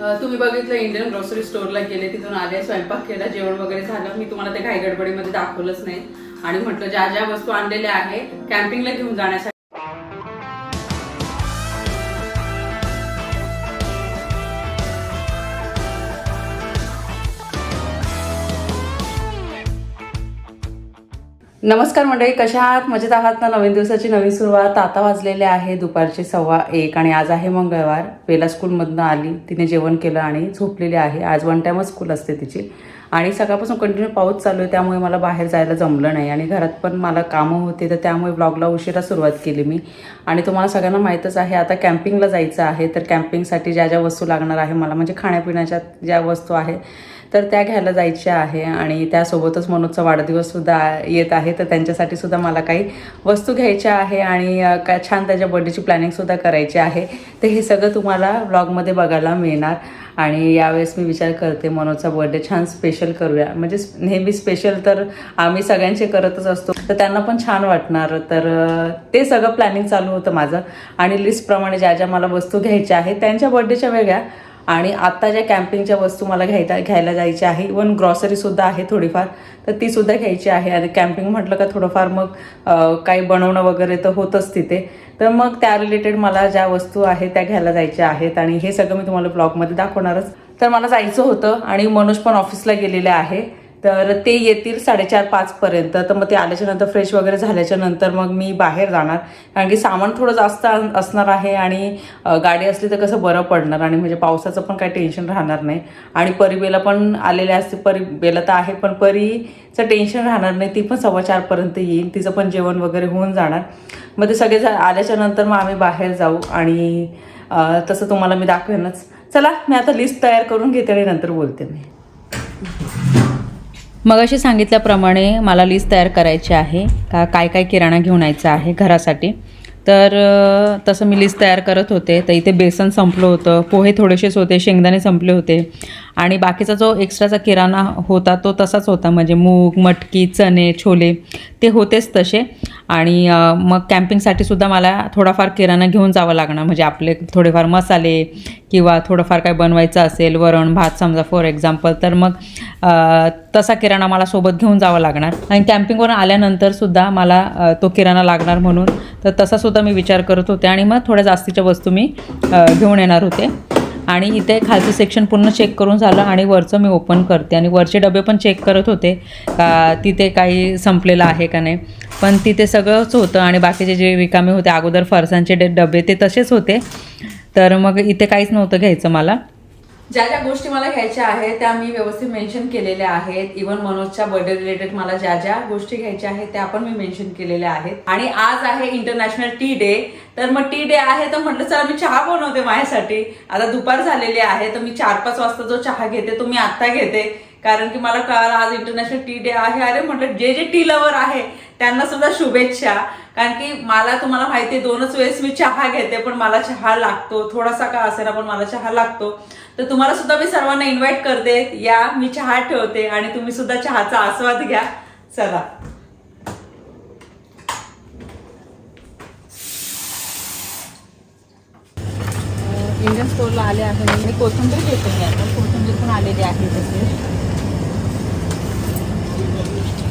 तुम्ही बघितलं Indian grocery स्टोअरला गेले तिथून आले स्वयंपाक केला जेवण वगैरे झालं. मी तुम्हाला ते घाई गडबडीमध्ये दाखवलंच नाही. आणि म्हटलं ज्या ज्या वस्तू आणलेल्या आहे कॅम्पिंगला घेऊन जाण्यासाठी नमस्कार मंडळी कशा आहात? मजेत आहात ना? नवीन दिवसाची नवीन सुरुवात. आता वाजलेले आहे दुपारचे सव्वा एक आणि आज आहे मंगळवार. वेला स्कूलमधनं आली. तिने जेवण केलं आणि झोपलेली आहे. आज वन टाईमच स्कूल असते तिची. आणि सकाळपासून कंटिन्यू पाऊस चालू आहे त्यामुळे मला बाहेर जायला जमलं नाही. आणि घरात पण मला कामं होते तर त्यामुळे ब्लॉगला उशिरा सुरुवात केली मी. आणि तुम्हाला सगळ्यांना माहीतच आहे आता कॅम्पिंगला जायचं आहे. तर कॅम्पिंगसाठी ज्या ज्या वस्तू लागणार आहे मला म्हणजे खाण्यापिण्याच्या ज्या वस्तू आहे तर त्या घ्यायला जायच्या आहे आणि त्यासोबतच मनोजचा वाढदिवससुद्धा येत आहे. तर त्यांच्यासाठी सुद्धा मला काही वस्तू घ्यायच्या आहे आणि का छान त्याच्या बर्थडेची प्लॅनिंगसुद्धा करायची आहे. तर हे सगळं तुम्हाला ब्लॉगमध्ये बघायला मिळणार आणि यावेळेस मी विचार करते मनोजचा बर्थडे छान स्पेशल करूया. म्हणजे नेहमी स्पेशल तर आम्ही सगळ्यांचे करतच असतो. तर त्यांना पण छान वाटणार. तर ते सगळं प्लॅनिंग चालू होतं माझं आणि लिस्टप्रमाणे ज्या ज्या मला वस्तू घ्यायच्या आहेत त्यांच्या बर्थडेच्या वेगळ्या. आणि आत्ता ज्या कॅम्पिंगच्या वस्तू मला घ्यायला घ्यायला जायच्या आहे इवन ग्रॉसरीसुद्धा आहे थोडीफार तर तीसुद्धा घ्यायची आहे. आणि कॅम्पिंग म्हटलं का थोडंफार मग काही बनवणं वगैरे तर होतंच तिथे. तर मग त्या रिलेटेड मला ज्या वस्तू आहेत त्या घ्यायला जायच्या आहेत आणि हे सगळं मी तुम्हाला ब्लॉगमध्ये दाखवणारच. तर मला जायचं होतं आणि मनोज पण ऑफिसला गेलेले आहे. तर ते येतील साडेचार पाचपर्यंत तर मग ते आल्याच्यानंतर फ्रेश वगैरे झाल्याच्यानंतर मग मी बाहेर जाणार. कारण की सामान थोडं जास्त असणार आहे आणि गाडी असली तर कसं बरं पडणार आणि म्हणजे पावसाचं पण काही टेन्शन राहणार नाही. आणि परिबेला पण आलेले असते परिबेला तर आहे पण परीचं टेन्शन राहणार नाही. ती पण सव्वा चारपर्यंत येईल. तिचं पण जेवण वगैरे होऊन जाणार. मग ते सगळे आल्याच्यानंतर आल्याच्यानंतर मग आम्ही बाहेर जाऊ आणि तसं तुम्हाला मी दाखवेनच. चला मी आता लिस्ट तयार करून घेते आणि नंतर बोलते मी. मग अशी सांगितल्याप्रमाणे मला लिस्ट तयार करायची आहे. का काय काय किराणा घेऊन यायचा आहे घरासाठी. तर तसं मी लिस्ट तयार करत होते. तर इथे बेसन संपलं होतं. पोहे थोडेसेच होते. शेंगदाणे संपले होते. आणि बाकीचा जो एक्स्ट्राचा किराणा होता तो तसाच होता. म्हणजे मूग मटकी चणे छोले ते होतेच तसे. आणि मग कॅम्पिंगसाठी सुद्धा मला थोडाफार किराणा घेऊन जावं लागणार. म्हणजे आपले थोडेफार मसाले किंवा थोडंफार काय बनवायचं असेल वरण भात समजा फॉर एक्झाम्पल तर मग तसा किराणा मला सोबत घेऊन जावं लागणार. आणि कॅम्पिंगवरून आल्यानंतर सुद्धा मला तो किराणा लागणार म्हणून. तर तसा सुद्धा मी विचार करत होते आणि मग थोड्या जास्तीच्या वस्तू मी घेऊन येणार होते. आणि इथे खालचं सेक्शन पूर्ण चेक करून झालं आणि वरचं मी ओपन करते. आणि वरचे डबे पण चेक करत होते का तिथे काही संपलेलं आहे का नाही. पण तिथे सगळंच होतं आणि बाकीचे जे रिकामे होते अगोदर फरसांचे डबे ते तसेच होते. तर मग इथे काहीच नव्हतं घ्यायचं मला. ज्या ज्या गोष्टी मला घ्यायच्या आहेत त्या मी व्यवस्थित मेन्शन केलेल्या आहेत. इवन मनोजच्या बर्थडे रिलेटेड मला ज्या ज्या गोष्टी घ्यायच्या आहेत त्या पण मी मेन्शन केलेल्या आहेत. आणि आज आहे इंटरनॅशनल टी डे तर मग टी डे आहे तर म्हटलं चला मी चहा बनवते माझ्यासाठी. आता दुपार झालेली आहे तर मी चार पाच वाजता जो चहा घेते तो मी आत्ता घेते. कारण की मला कळालं आज इंटरनॅशनल टी डे आहे. अरे म्हटलं जे जे टी लवर आहे त्यांना सुद्धा शुभेच्छा. कारण की मला तुम्हाला माहिती दोनच वेळेस मी चहा घेते पण मला चहा लागतो. थोडासा का असेल पण मला चहा लागतो. तर तुम्हाला सुद्धा मी सर्वांना इन्व्हाइट करते. या मी चहा ठेवते आणि तुम्ही सुद्धा चहाचा आस्वाद घ्या. चला. इंडियन स्टोरला आले आहे. मी कोथिंबीर घेते मी आता. कोथिंबीर पण आलेली आहे तसे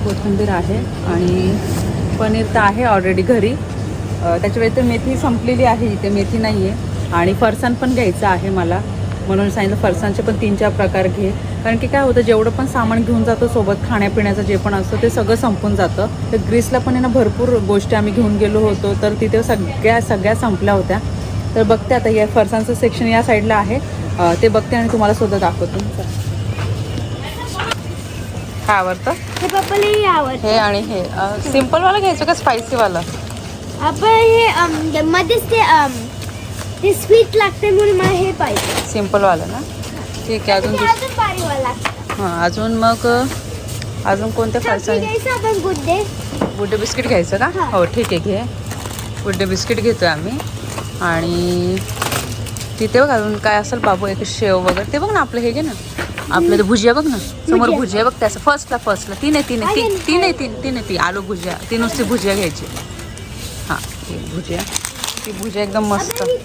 कोथिंबीर आहे आणि पनीर तर आहे ऑलरेडी घरी. त्याच्या व्यतिरिक्त मेथी संपलेली आहे. इथे मेथी नाही आहे आणि फरसाण पण घ्यायचं आहे मला. म्हणून सांगितलं फरसाणचे पण तीन चार प्रकार घे. कारण की काय होतं जेवढं पण सामान घेऊन जातो सोबत खाण्यापिण्याचं जे पण असतं ते सगळं संपून जातं. तर ग्रीसला पण आहे ना भरपूर गोष्टी आम्ही घेऊन गेलो होतो तर तिथे सगळ्या सगळ्या संपल्या होत्या. तर बघते आता या फरसाणचं सेक्शन या साईडला आहे. ते बघते आणि तुम्हाला सुद्धा दाखवते. काय आवडतं? हे हे आणि हे. सिम्पलवाला घ्यायचं का स्पायसीवाला आपण हे मध्येच ते ते स्वीट लागते म्हणून मला हे पाहिजे. सिम्पलवाला ना? ठीक आहे अजून ते दुस अजून लागतं. हां अजून मग अजून कोणत्या आपण गुड डे गुड्डे. बिस्किट घ्यायचं का? हां. हो ठीक आहे घे. गुड्डे बिस्किट घेतोय आम्ही. आणि तिथे बघ अजून काय असेल बाबू एक शेव वगैरे. ते बघ ना आपलं हे घे ना. आपलं ते भुजिया बघ ना. समोर भुजिया. भुजिया बघ त्याचं फर्स्टला फर्स्टला तीन आहे तीन आहे आहे तीन ना, तीन आहे आहे. तीन तीन आहे ती आलू भुजिया. ती नुसती भुजिया घ्यायची. हां एक भुजिया. ही भुजिया एकदम मस्त. ही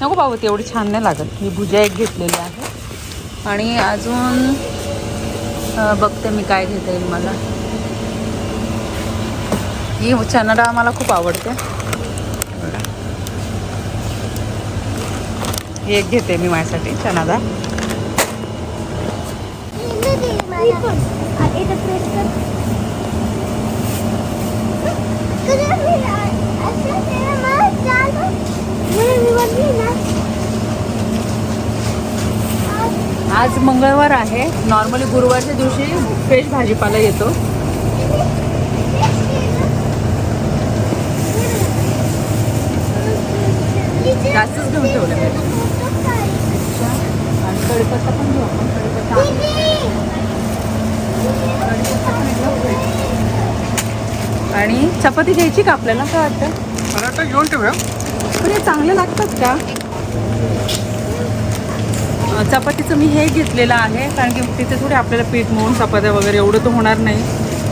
नको बाबा तेवढी छान नाही लागत. मी भुजिया एक घेतलेली आहे. आणि अजून बघते मी काय घेता येईल मला. ही चना डाळ मला खूप आवडते. बघा. ही एक घेते मी माझ्यासाठी चना डाळ आज मंगळवार आहे. नॉर्मली गुरुवारच्या दिवशी फ्रेश भाजीपाला येतो. जास्तच घेऊन ठेवलं आणि कडीपत्ता पण घेऊ आपण. कडीपत्ता आणि चपाती घ्यायची का आपल्याला? काय वाटतं? मला वाटतं घेऊन ठेवूया. पण हे चांगले लागतात का? चपातीचं मी हे घेतलेलं आहे कारण की तिथे थोडे आपल्याला पीठ मळून चपात्या वगैरे एवढं तर होणार नाही.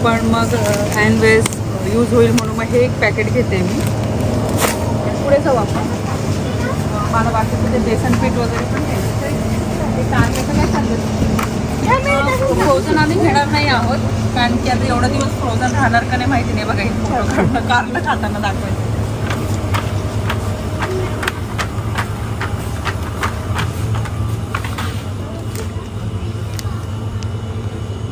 पण मग हँडवेज यूज होईल म्हणून मग हे एक पॅकेट घेते मी. पुढे जाऊ आपण. मला बाकीचं ते बेसन पीठ वगैरे पण घ्यायचं फ्रोझन आम्ही घेणार नाही आहोत कारण की आता एवढा दिवस फ्रोझन राहणार का नाही माहिती नाही बघा हे फोटो काढणं कारलं खाताना दाखवायचं.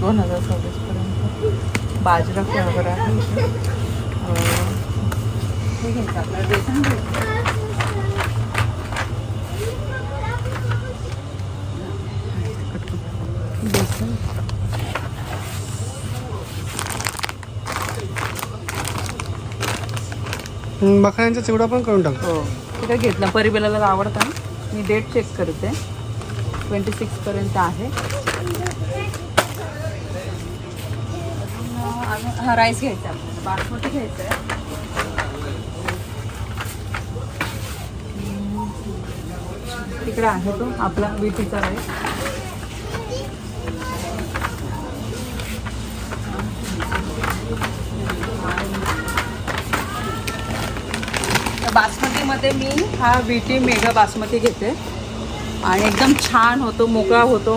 दोन हजार सव्वीस पर्यंत बाजरा फ्लेवर आहे. हे घ्यायचं आपल्याला बेसन घ्यायचं बेसन हम्म, बकऱ्यांचा चिवडा पण करून टाक हो. ते काय घेतलं परिबेलाला आवडतं. मी डेट चेक करते. ट्वेंटी सिक्सपर्यंत आहे. हा राईस घ्यायचा आपल्याला. बासमती घ्यायचा आहे तिकडे आहे तो आपला बीटीचा राईस तर बासमतीमध्ये मी हा बीटी मेगा बासमती घेते. आणि एकदम छान होतो मोकळा होतो.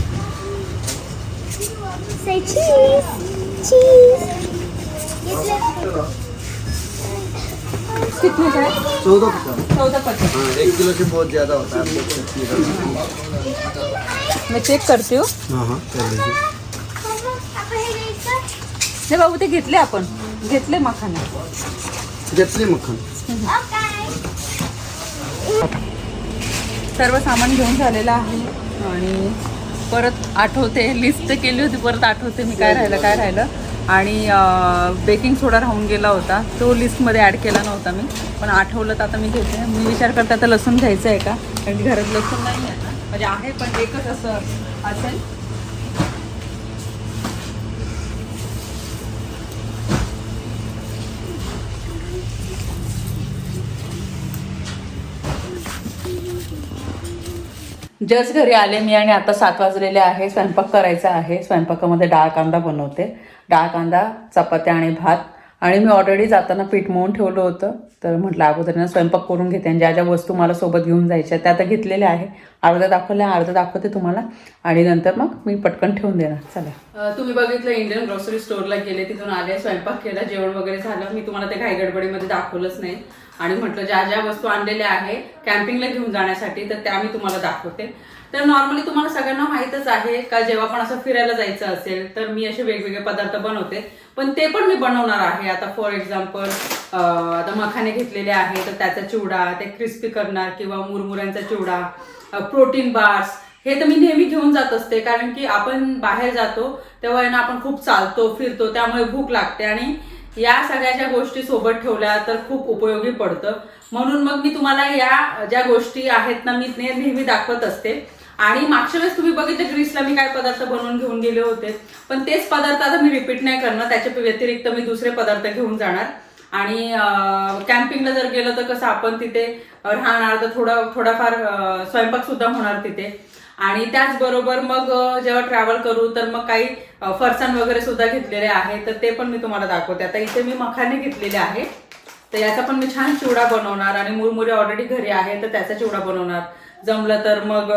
Say cheese. Cheese. चौदह पचास. पचास हाँ एक किलो से बहुत ज्यादा होता है। मी चेक करते हो. हां कर लीजिए बाबू ते घेतले आपण. घेतले मखाने. घेतली मक्खन सर्व सामान घेऊन झालेलं आहे. आणि परत आठवते लिस्ट केली होती परत आठवते मी काय राहिलं काय राहिलं. आणि बेकिंग सोडा राहून गेला होता. तो लिस्टमध्ये ॲड केला नव्हता मी. पण आठवलं तर आता मी घेते. मी विचार करते आता लसूण घ्यायचं आहे का? कारण की घरात लसूण नाही आहे म्हणजे आहे पण एकच असं असेल. जस्ट घरी आले मी आणि आता सात वाजलेले आहे स्वयंपाक करायचा आहे. स्वयंपाकामध्ये डाळ कांदा बनवते. डाळ कांदा चपात्या आणि भात. आणि मी ऑलरेडी जाताना पीठ मळून ठेवलं होतं. तर म्हटलं अगोदर स्वयंपाक करून घेते आणि ज्या ज्या वस्तू मला सोबत घेऊन जायच्या त्या आता घेतलेल्या आहे. अर्धा दाखवल्या अर्धा दाखवते तुम्हाला. आणि नंतर मग मी पटकन ठेवून देणार. चला. तुम्ही बघितलं इंडियन ग्रॉसरी स्टोअरला गेले तिथून आले स्वयंपाक केला जेवण वगैरे झालं. मी तुम्हाला ते घाई गडबडीमध्ये दाखवलंच नाही. आणि म्हटलं ज्या ज्या वस्तू आणलेल्या आहे कॅम्पिंगला घेऊन जाण्यासाठी तर त्या मी तुम्हाला दाखवते. तर नॉर्मली तुम्हाला सगळ्यांना माहीतच आहे का जेव्हा पण असं फिरायला जायचं असेल तर मी असे वेगवेगळे पदार्थ बनवते. पण ते पण मी बनवणार आहे. आता फॉर एक्झाम्पल आता मखाने घेतलेले आहे तर त्याचा चिवडा ते क्रिस्पी करणार किंवा मुरमुऱ्यांचा चिवडा प्रोटीन बार्स हे तर मी नेहमी घेऊन जात असते कारण की आपण बाहेर जातो तेव्हा ना आपण खूप चालतो फिरतो त्यामुळे भूक लागते. आणि या सगळ्याच्या गोष्टी सोबत ठेवल्या तर खूप उपयोगी पडतं. म्हणून मग मी तुम्हाला या ज्या गोष्टी आहेत ना मी नेहमी दाखवत असते. आणि मागच्या वेळेस तुम्ही बघितलं ग्रीसला मी काय पदार्थ बनवून घेऊन गेले होते. पण तेच पदार्थ आता मी रिपीट नाही करणार. त्याच्या व्यतिरिक्त मी दुसरे पदार्थ घेऊन जाणार. आणि कॅम्पिंगला जर गेलं तर कसं आपण तिथे राहणार तर थोडा थोडाफार स्वयंपाक सुद्धा होणार तिथे. आणि त्याचबरोबर मग जेव्हा ट्रॅव्हल करू तर मग काही फरसाण वगैरे सुद्धा घेतलेले आहे तर ते पण मी तुम्हाला दाखवते. आता इथे मी मखाने घेतलेले आहे. तर याचा पण मी छान चिवडा बनवणार आणि मुरमुरे ऑलरेडी घरी आहे तर त्याचा चिवडा बनवणार. जमलं तर मग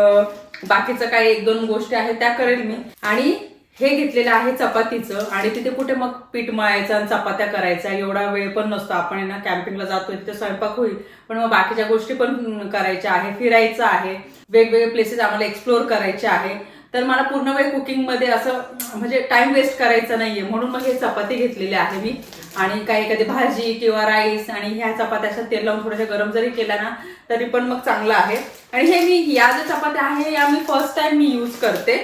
बाकीचं काही एक दोन गोष्टी आहेत त्या करेल मी. आणि हे घेतलेलं आहे चपातीचं आणि तिथे कुठे मग पीठ मळायचं आणि चपात्या करायचा एवढा वेळ पण नसतो. आपण ना कॅम्पिंगला जातो तिथे स्वयंपाक होईल. पण मग बाकीच्या गोष्टी पण करायच्या आहे फिरायचं आहे. वेगवेगळे प्लेसेस आम्हाला एक्सप्लोअर करायचे आहे. तर मला पूर्ण वेळ कुकिंगमध्ये असं म्हणजे टाइम वेस्ट करायचा नाहीये. म्हणून मग हे चपाती घेतलेली आहे मी. आणि काही एखादी भाजी किंवा राईस आणि ह्या चपात्या अशा तेल लावून थोड्याशा गरम जरी केल्या ना तरी पण मग चांगलं आहे. आणि हे मी या ज्या चपात्या आहे या मी फर्स्ट टाइम मी यूज करते.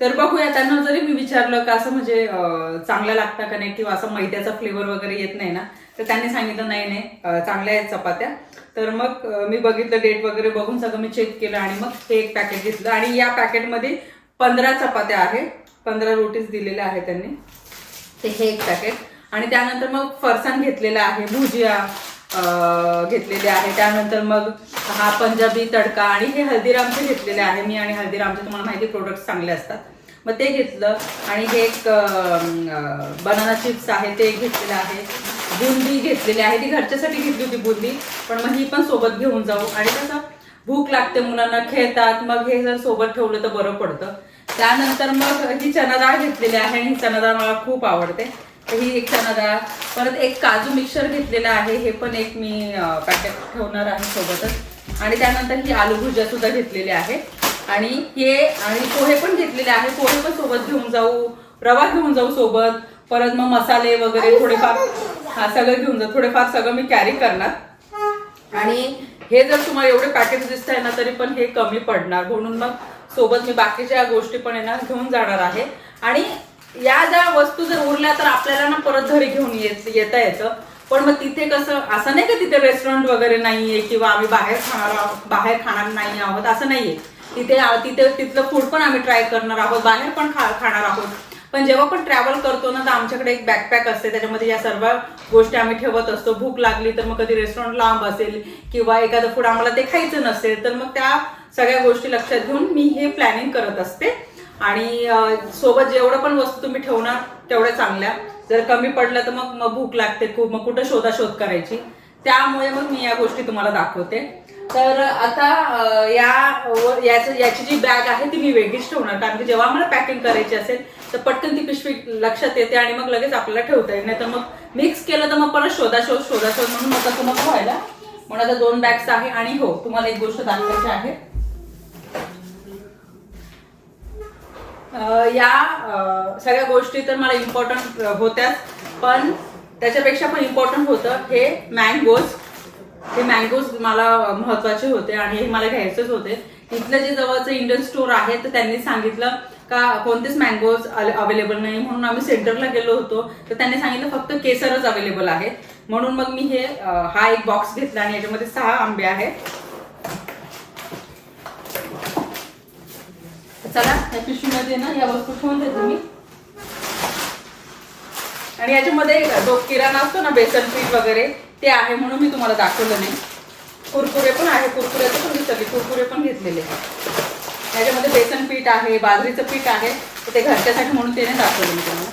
तर बघूया त्यांना जरी मी विचारलं का असं म्हणजे चांगलं लागतं का नाही किंवा असं मैद्याचा फ्लेवर वगैरे येत नाही ना तर त्यांनी सांगितलं नाही नाही चांगल्या आहेत चपात्या. तर मग मी बघितलं डेट वगैरे बघून सगळं मी चेक केलं आणि मग हे एक पॅकेट घेतलं. आणि या पॅकेटमध्ये पंधरा चपात्या आहे पंधरा रोटीज दिलेल्या आहेत त्यांनी. ते हे एक पॅकेट आणि त्यानंतर मग फरसाण घेतलेला आहे भुजिया घेतलेले आहे. त्यानंतर मग हा पंजाबी तडका आणि हे हल्दीरामचे घेतलेले आहे मी आणि हल्दीरामचे तुम्हाला माहिती प्रोडक्ट चांगले असतात. मग ते घेतलं आणि हे एक बनाना चिप्स आहे ते घेतलेलं आहे. बुंदी घेतलेली आहे. ती घरच्यासाठी घेतली होती बुंदी पण मग ही पण सोबत घेऊन जाऊ. आणि कसं भूक लागते मुलांना खेळतात. मग हे जर सोबत ठेवलं तर बरं पडतं. त्यानंतर मग ही चना डाळ घेतलेली आहे आणि ही चना डाळ मला खूप आवडते. तर ही एक चना डाळ. परत एक काजू मिक्सर घेतलेला आहे. हे पण एक मी पॅकेट ठेवणार आहे सोबतच. आणि त्यानंतर ही आलू भुजिया सुद्धा घेतलेली आहे. आणि हे आणि पोहे पण घेतलेले आहे. पोहे पण सोबत घेऊन जाऊ. रवा घेऊन जाऊ सोबत. परत मग मसाले वगैरे थोडेफार हा सगळं घेऊन जाऊ थोडेफार सगळं मी कॅरी करणार. आणि हे जर तुम्हाला एवढे पॅकेज दिसत आहे ना तरी पण हे कमी पडणार. म्हणून मग सोबत मी बाकीच्या गोष्टी पण ना घेऊन जाणार आहे. आणि या ज्या वस्तू जर उरल्या तर आपल्याला ना परत घरी घेऊन येत येता येतं. पण मग तिथे कसं असं नाही का तिथे रेस्टॉरंट वगैरे नाहीये किंवा आम्ही बाहेर खाणार आहोत बाहेर खाणार नाही आहोत असं नाहीये. तिथे तिथे तिथलं फूड पण आम्ही ट्राय करणार आहोत बाहेर पण खा खाणार आहोत. पण जेव्हा पण ट्रॅव्हल करतो ना तर आमच्याकडे एक बॅकपॅक असते. त्याच्यामध्ये या सर्व गोष्टी आम्ही ठेवत असतो. भूक लागली तर मग कधी रेस्टॉरंट लांब असेल किंवा एखादं फूड आम्हाला ते खायचं नसेल तर मग त्या सगळ्या गोष्टी लक्षात घेऊन मी हे प्लॅनिंग करत असते. आणि सोबत जेवढं पण वस्तू तुम्ही ठेवणार तेवढ्या चांगल्या. जर कमी पडलं तर मग मग भूक लागते खूप. मग कुठं शोधाशोध करायची? त्यामुळे मग मी या गोष्टी तुम्हाला दाखवते. तर आता या याची जी बॅग आहे ती मी वेगळीच ठेवणार. कारण की जेव्हा मला पॅकिंग करायची असेल तर पटकन ती पिशवी लक्षात येते आणि मग लगेच आपल्याला ठेवता येईल. नाही तर मग मिक्स केलं तर मग परत शोधाशोध शोधाशोध म्हणून नका तुम्हाला व्हायला. म्हणून आता दोन बॅग्स आहे आणि हो तुम्हाला एक गोष्ट दाखवायची आहे. या सगळ्या गोष्टी तर मला इम्पॉर्टंट होत्याच पण त्याच्यापेक्षा पण इम्पॉर्टंट होतं हे मँगोज हे मँगोज मला महत्त्वाचे होते आणि हे मला घ्यायचेच होते. इथलं जे जवळचं इंडियन स्टोर आहे तर त्यांनी सांगितलं का कोणतेच मँगोज अवेलेबल नाही. म्हणून आम्ही सेंटरला गेलो होतो. तर त्यांनी सांगितलं फक्त केसरच अवेलेबल आहे म्हणून मग मी हे हा एक बॉक्स घेतला आणि याच्यामध्ये सहा आंबे आहेत. चला या पिशवीमध्ये ना या वस्तू ठेवून देते मी. आणि याच्यामध्ये जो किराणा असतो ना बेसन पीठ वगैरे ते आहे म्हणून मी तुम्हाला दाखवलं नाही. कुरकुरे पण आहे कुरकुऱ्याचं पण विसरले कुरकुरे पण घेतलेले त्याच्यामध्ये बेसन पीठ आहे बाजरीचं पीठ आहे तर ते घरच्यासाठी म्हणून ते नाही दाखवलं मी तुम्हाला.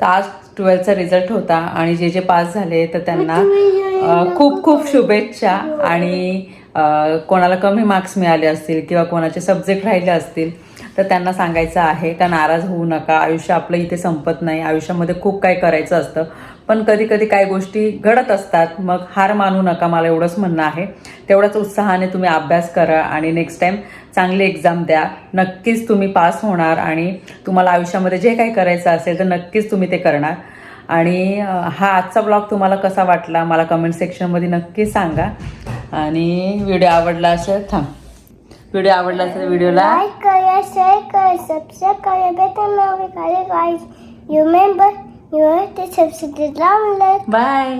तर आज ट्वेल्थचा रिझल्ट होता आणि जे जे पास झाले तर त्यांना खूप खूप शुभेच्छा आणि अ, कोणाला कमी मार्क्स मिळाले असतील किंवा कोणाचे सब्जेक्ट राहिले असतील तर त्यांना सांगायचं आहे का नाराज होऊ नका आयुष्य आपलं इथे संपत नाही आयुष्यामध्ये खूप काही करायचं असतं. पण कधी कधी काही गोष्टी घडत असतात मग हार मानू नका मला एवढंच म्हणणं आहे. तेवढाच उत्साहाने तुम्ही अभ्यास करा आणि नेक्स्ट टाइम चांगली एक्झाम द्या. नक्कीच तुम्ही पास होणार आणि तुम्हाला आयुष्यामध्ये जे काही करायचं असेल तर नक्कीच तुम्ही ते करणार. आणि हा आजचा ब्लॉग तुम्हाला कसा वाटला मला कमेंट सेक्शनमध्ये नक्की सांगा. आणि व्हिडिओ आवडला असेल थांब. व्हिडिओ आवडला असेल व्हिडिओला लाईक करा शेअर करा सबस्क्राईब करा बेटर नवे guys you remember you have to subscribe bye